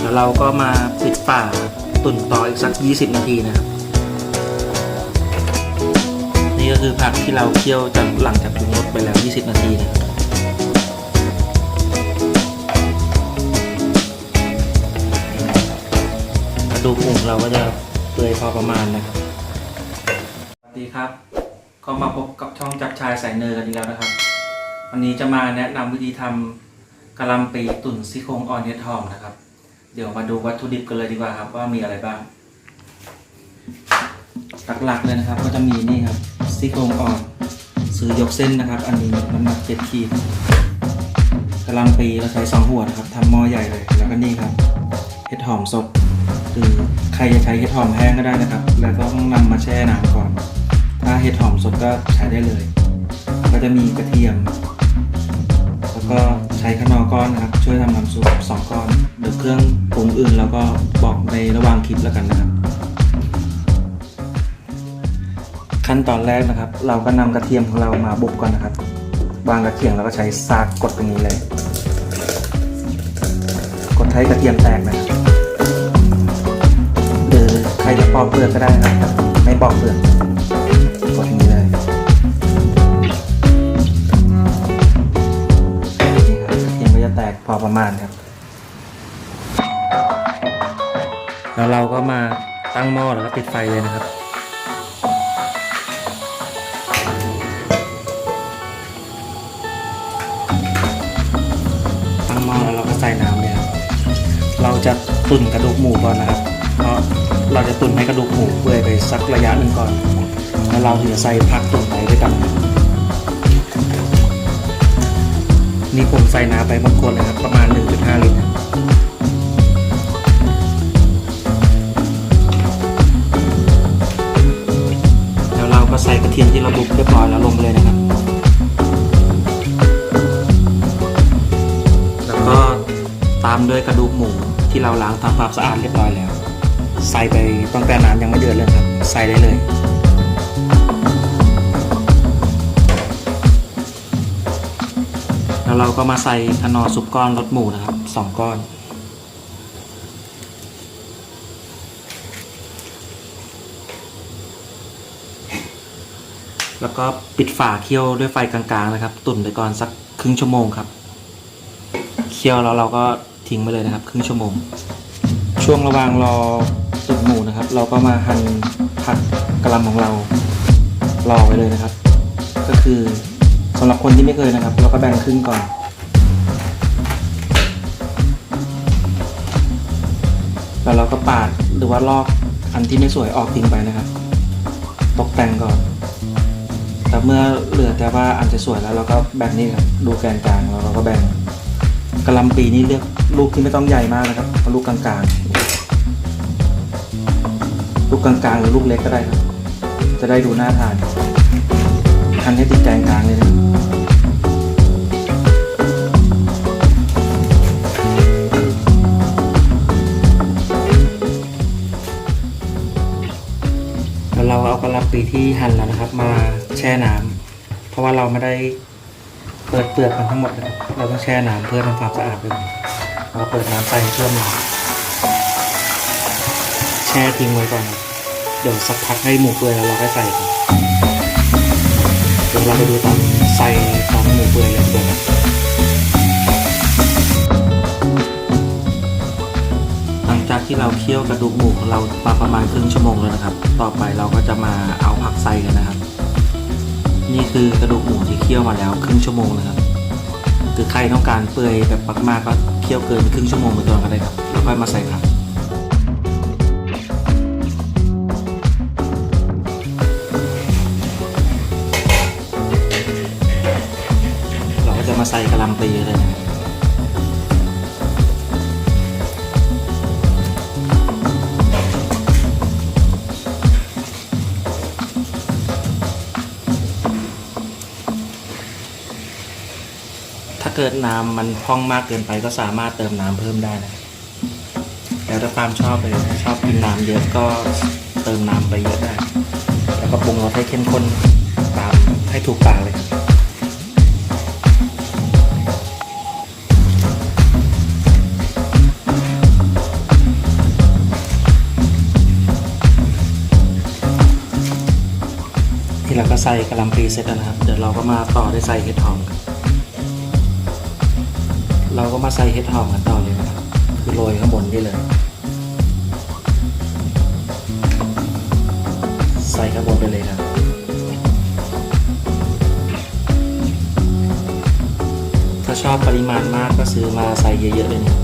แล้วเราก็มาปิดฝาตุ่นต่ออีกสัก 20 นาทีนะครับ นี่ก็คือผักที่เราเคี่ยวจากหลังจากปรุงรสไปแล้ว 20 นาทีนะครับกระดูกหมูเราก็จะเปื่อยพอประมาณนะครับ สวัสดีครับ ก็มาพบกับช่องจักชายสายเนยกันอีกแล้วนะครับ วันนี้จะมาแนะนำวิธีทำกะหล่ำปีตุ๋นซี่โครงอ่อนเห็ดหอมนะครับ เดี๋ยวมาดูวัตถุดิบกันเลยดีกว่าครับ ว่ามีอะไรบ้าง หลักๆเลยนะครับ ก็จะมีนี่ครับซี่โครงอ่อนซื้อยกเส้นนะครับ อันนี้น้ำหนักเจ็ดขีดกะล่ำปีเราใช้สองหัวนะครับทำหม้อใหญ่เลย แล้วก็นี่ครับเห็ดหอมสดหรือใครจะใช้เห็ดหอมแห้งก็ได้นะครับ แล้วก็ต้องนำมาแช่น้ำก่อน ถ้าเห็ดหอมสดก็ใช้ได้เลย ก็จะมีกระเทียม แล้วก็ใช้ขนอก้อนนะครับ ช่วยทำน้ำซุปสองก้อน เดี๋ยวเครื่องปรุงอื่นเราก็บอกในระหว่างคลิปแล้วกันนะครับ ขั้นตอนแรกนะครับ เราก็นำกระเทียมของเรามาบุบก่อนนะครับวางกระเทียมเราก็ใช้ซากกดตรงนี้เลย กดให้กระเทียมแตกนะหรือใครจะปอกเปลือกก็ได้นะครับ ไม่ปอกเปลือกกดอย่างนี้เลยนี่ครับกระเทียมก็จะแตกพอประมาณครับ แล้วเราก็มาตั้งหม้อแล้วก็ปิดไฟเลยนะครับ ตั้งหม้อแล้วเราก็ใส่น้ำเลยครับเราจะตุ๋นกระดูกหมูก่อนนะครับ เพราะเราจะตุ๋นให้กระดูกหมูเปื่อยไปสักระยะหนึ่งก่อน แล้วเราถึงจะใส่ผักตุ๋นไปด้วยกันนี่ผมใส่น้ำไปบางคนเลยครับประมาณ 1.5 ลิตร ส่กระเทียมที่เราบุกเรียบร้อยแล้วลงไปเลยนะครับ แล้วก็ตามด้วยกระดูกหมูที่เราล้างทำความสะอาดเรียบร้อยแล้ว ใส่ไปตั้งแต่น้ำยังไม่เดือดเลยครับ ใส่ได้เลยแล้วเราก็มาใส่อนอซุปก้อนรสหมูนะครับสองก้อน แล้วก็ปิดฝาเคี่ยวด้วยไฟกลางๆนะครับ ตุ๋นไปก่อนสักครึ่งชั่วโมงครับ เคี่ยวแล้วเราก็ทิ้งไปเลยนะครับ ครึ่งชั่วโมง ช่วงระหว่างรอตุ๋นหมูนะครับ เราก็มาหั่นผักกระหลำของเรารอไว้เลยนะครับ ก็คือสำหรับคนที่ไม่เคยนะครับ เราก็แบ่งครึ่งก่อนแล้วเราก็ปาดหรือว่าลอกอันที่ไม่สวยออกทิ้งไปนะครับ ตกแต่งก่อน แต่เมื่อเหลือแต่ว่าอันจะสวยแล้วเราก็แบ่งนี่ครับดูแกนกลางแล้วเราก็แบ่งกระลำปีนี้เลือกลูกที่ไม่ต้องใหญ่มากนะครับลูกกลางๆ ลูกกลางๆหรือลูกเล็กก็ได้ครับ จะได้ดูน่าทานอันให้ติดแกนกลางเลยนะแล้วเราเอากระลำปีที่หั่นแล้วนะครับมา แช่น้ำเพราะว่าเราไม่ได้เปิดเปลือกมันทั้งหมดนะครับเราต้องแช่น้ำเพื่อทำความสะอาดด้วยเราเปิดน้ำใส่เพิ่อมหน่อยแช่ทิ้งไว้ก่อนเดี๋ยวสักพักให้หมูเปื่อยแล้วเราก็ใส่ครับเดี๋ยวเราไปดูตอนใส่ตอนหมูเปื่อยเลยดีกว่าครับหลังจากที่เราเคี่ยวกระดูกหมูของเรามาประมาณครึ่งชั่วโมงแล้วนะครับ ต่อไปเราก็จะมาเอาผักใส่กันนะครับ นี่คือกระดูกหมูที่เคี่ยวมาแล้วครึ่งชั่วโมงนะครับ คือใครต้องการเปื่อยแบบมากๆก็เคี่ยวเกินครึ่งชั่วโมงไปก่อนก็ได้ครับ แล้วค่อยมาใส่ผักเราก็จะมาใส่กระลำปีเลยนะครับ เกิดน้ำมันพองมากเกินไปก็สามารถเติมน้ำเพิ่มได้นะแล้วถ้าความชอบเลยชอบกินน้ำเยอะก็เติมน้ำไปเยอะได้ แล้วก็ปรุงรสให้เข้มข้นตามให้ถูกปากเลยที่เราก็ใส่กะหล่ำปลีเสร็จแล้วนะครับ เดี๋ยวเราก็มาต่อด้วยใส่เห็ดหอมกัน เราก็มาใส่เห็ดหอมกันต่อเลยนะครับ คือโรยข้างบนได้เลย ใส่ข้างบนไปเลยครับถ้าชอบปริมาณมากก็ซื้อมาใส่เยอะๆเลยเนี่ย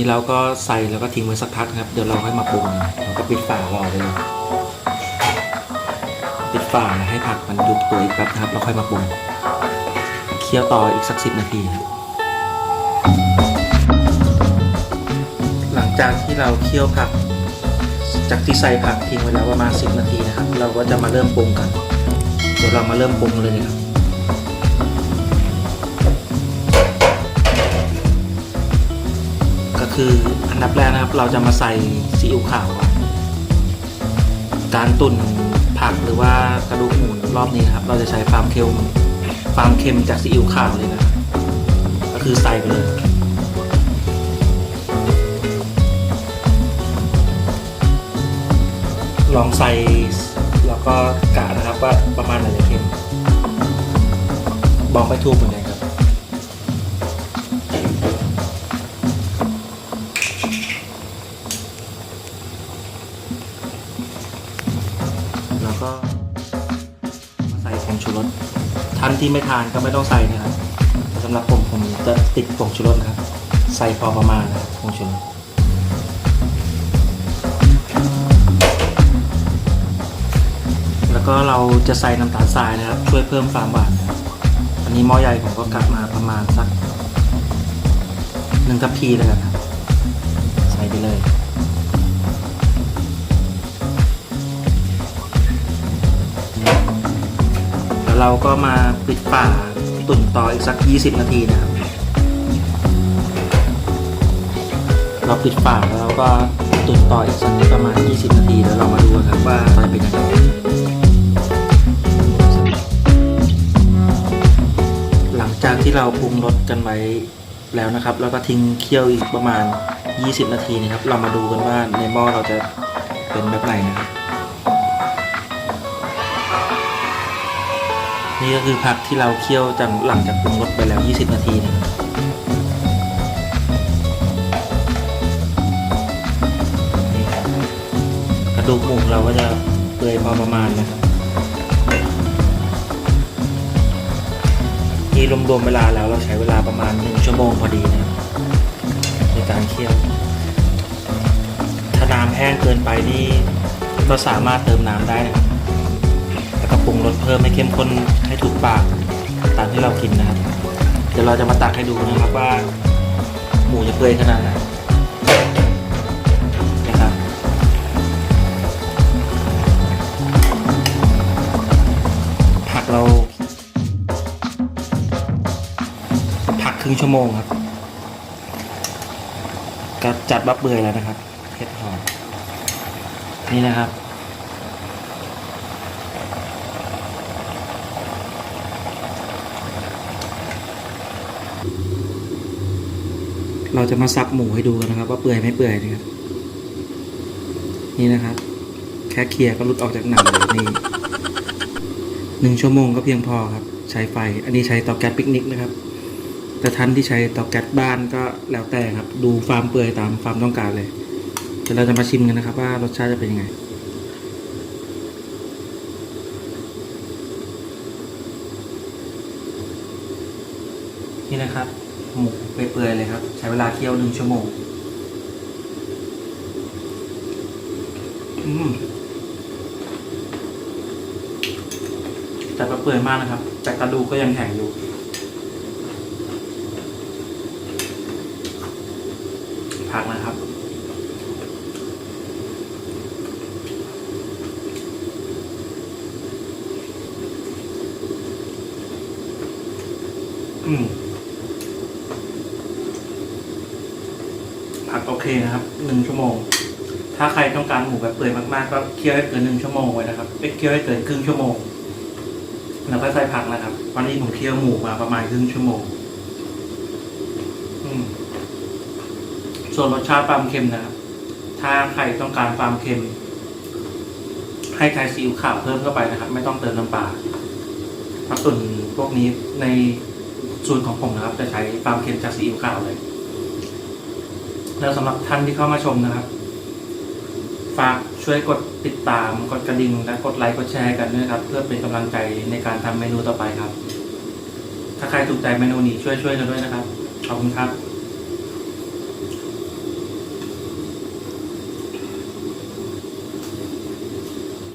นี้เราก็ใส่แล้วก็ทิ้งไว้สักพักครับ เดี๋ยวเราค่อยมาปรุงเราก็ปิดฝารอเลยปิดฝานะให้ผักมันยุบตัวอีกแป๊บนะครับแล้วค่อยมาปรุงเคี่ยวต่ออีกสักสิบนาทีครับหลังจากที่เราเคี่ยวผัก จากที่ใส่ผักทิ้งไว้แล้วประมาณ10นาทีนะครับ เราก็จะมาเริ่มปรุงกัน เดี๋ยวเรามาเริ่มปรุงเลยครับ คืออันดับแรกนะครับ เราจะมาใส่ซีอิ๊วขาวก่อนการตุ่นผักหรือว่ากระดูกหมูรอบนี้นะครับ เราจะใช้ความเค็มความเค็มจากซีอิ๊วขาวเลยนะก็คือใส่ไปเลยลองใส่แล้วก็กะนะครับว่าประมาณไหนจะเค็มบอกไม่ถูกเหมือนกันครับแล้ว ที่ไม่ทานก็ไม่ต้องใส่นะครับสำหรับผมผมจะติดผงชูรสนะครับ ใส่พอประมาณนะครับผงชูรสแล้วก็เราจะใส่น้ำตาลทรายนะครับ ช่วยเพิ่มความหวานนะครับอันนี้หม้อใหญ่ผมก็กลับมาประมาณสักหนึ่งทัพพีแล้วกันใส่ไปเลย เราก็มาปิดฝาตุ่นต่ออีกสัก 20 นาทีนะครับ เราปิดฝาแล้วเราก็ตุ่นต่ออีกสักประมาณ 20 นาทีแล้วเรามาดูกันครับว่าจะเป็นยังไงหลังจากที่เราปรุงรสกันไว้แล้วนะครับแล้วก็ทิ้งเคี่ยวอีกประมาณ 20 นาทีนะครับ เรามาดูกันว่าในหม้อเราจะเป็นแบบไหนนะครับ นี่ก็คือผักที่เราเคี่ยวจากหลังจากปรุงรสไปแล้ว 20 นาทีนะครับนี่กระดูกหมูเราก็จะเปื่อยพอประมาณนะครับที่รวมๆเวลาแล้วเราใช้เวลาประมาณ 1 ชั่วโมงพอดีนะครับในการเคี่ยว ถ้าน้ำแห้งเกินไปนี่ก็สามารถเติมน้ำได้นะครับ สเพิ่มให้เข้มข้นให้ถูกปากตามที่เรากินนะครับ เดี๋ยวเราจะมาตักให้ดูนะครับว่า หมูจะเปื่อยขนาดไหนนะครับผักเรา ผักครึ่งชั่วโมงครับก็จัดบับเบื่อยแล้วนะครับเห็ดหอมนี่นะครับ เราจะมาซับหมูให้ดูกันนะครับ ว่าเปื่อยไม่เปื่อยนะครับ นี่นะครับ แค่เคลียร์ก็หลุดออกจากหนังเลยนี่หนึ่งชั่วโมงก็เพียงพอครับ ใช้ไฟ อันนี้ใช้เตาแก๊สปิกนิกนะครับ แต่ท่านที่ใช้เตาแก๊สบ้านก็แล้วแต่ครับ ดูฟาร์มเปื่อยตามฟาร์มต้องการเลยเดี๋ยวเราจะมาชิมกันนะครับ ว่ารสชาติจะเป็นยังไงนี่นะครับ หมูเปื่อยๆเลยครับ ใช้เวลาเคี่ยวหนึ่งชั่วโมงอืมแต่เปื่อยมากนะครับ แต่กระดูกก็ยังแข็งอยู่ผักนะครับ อืม ผักโอเคนะครับหนึ่งชั่วโมง ถ้าใครต้องการหมูแบบเปื่อยมากๆก็เคี่ยวให้เกินหนึ่งชั่วโมงไว้นะครับไม่เคี่ยวให้เกินครึ่งชั่วโมงแล้วก็ใส่ผักนะครับวันนี้ผมเคี่ยวหมูมาประมาณครึ่งชั่วโมงส่วนรสชาติปลามเค็มนะครับ ถ้าใครต้องการความเค็ม ให้ใช้ซีอิ๊วขาวเพิ่มเข้าไปนะครับ ไม่ต้องเติมน้ำปลาเพราะส่วนพวกนี้ในสูตรของผมนะครับ จะใช้ความเค็มจากซีอิ๊วขาวเลย แล้วสำหรับท่านที่เข้ามาชมนะครับ ฝากช่วยกดติดตาม กดกระดิ่ง และกดไลค์ กดแชร์กันด้วยครับ เพื่อเป็นกำลังใจในการทำเมนูต่อไปครับ ถ้าใครถูกใจเมนูนี้ช่วยช่วยกันด้วยนะครับ ขอบคุณครับ